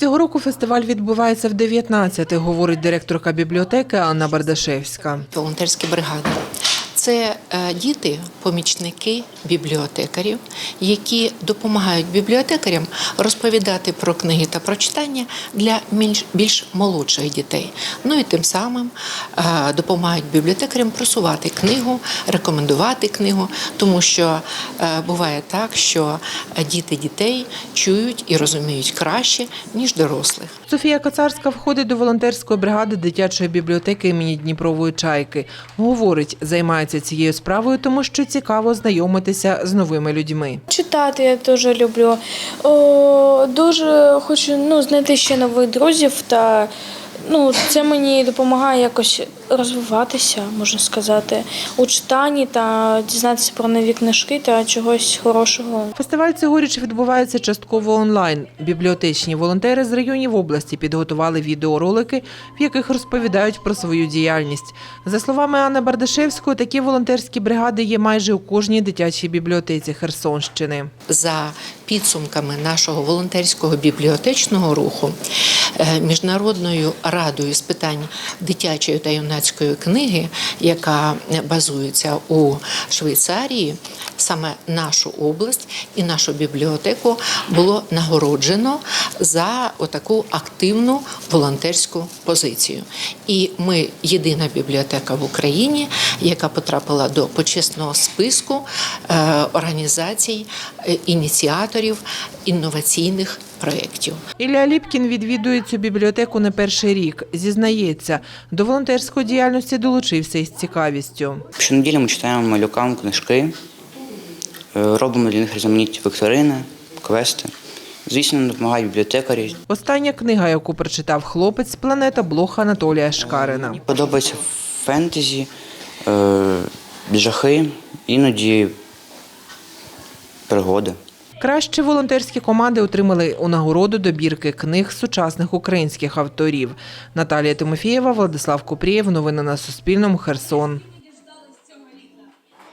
Цього року фестиваль відбувається в 19 говорить директорка бібліотеки Анна Бардашевська. волонтерські бригади. Це е, діти, помічники бібліотекарів, які допомагають бібліотекарям розповідати про книги та про читання для більш, більш молодших дітей. Ну і тим самим е, допомагають бібліотекарям просувати книгу, рекомендувати книгу, тому що е, буває так, що діти дітей чують і розуміють краще, ніж дорослих. Софія Кацарська входить до волонтерської бригади дитячої бібліотеки імені Дніпрової чайки. Говорить, займається цією справою, тому що цікаво знайомитися з новими людьми. Читати я дуже люблю. О, дуже хочу ну, знайти ще нових друзів та ну, це мені допомагає якось розвиватися, можна сказати, у читанні та дізнатися про нові книжки та чогось хорошого. Фестиваль цьогоріч відбувається частково онлайн. Бібліотечні волонтери з районів області підготували відеоролики, в яких розповідають про свою діяльність. За словами Анни Бардашевської, такі волонтерські бригади є майже у кожній дитячій бібліотеці Херсонщини. за підсумками нашого волонтерського бібліотечного руху е, міжнародною радою з питань дитячої та юнацької книги, яка базується у Швейцарії, саме нашу область і нашу бібліотеку було нагороджено за отаку активну волонтерську позицію. І ми єдина бібліотека в Україні, яка потрапила до почесного списку е, організацій, е, ініціаторів інноваційних проєктів. Ілля Ліпкін відвідує цю бібліотеку не перший рік. Зізнається, до волонтерської діяльності долучився із цікавістю. Щонеділі ми читаємо малюкам книжки, е, робимо для них різноманітні вікторини, квести. Звісно, допомагають бібліотекарі. Остання книга, яку прочитав хлопець, планета Блох Анатолія Шкарина. Мені подобається фентезі, е, жахи, іноді пригоди. Кращі волонтерські команди отримали у нагороду добірки книг сучасних українських авторів. Наталія Тимофієва, Владислав Купрієв. Новини на Суспільному. Херсон.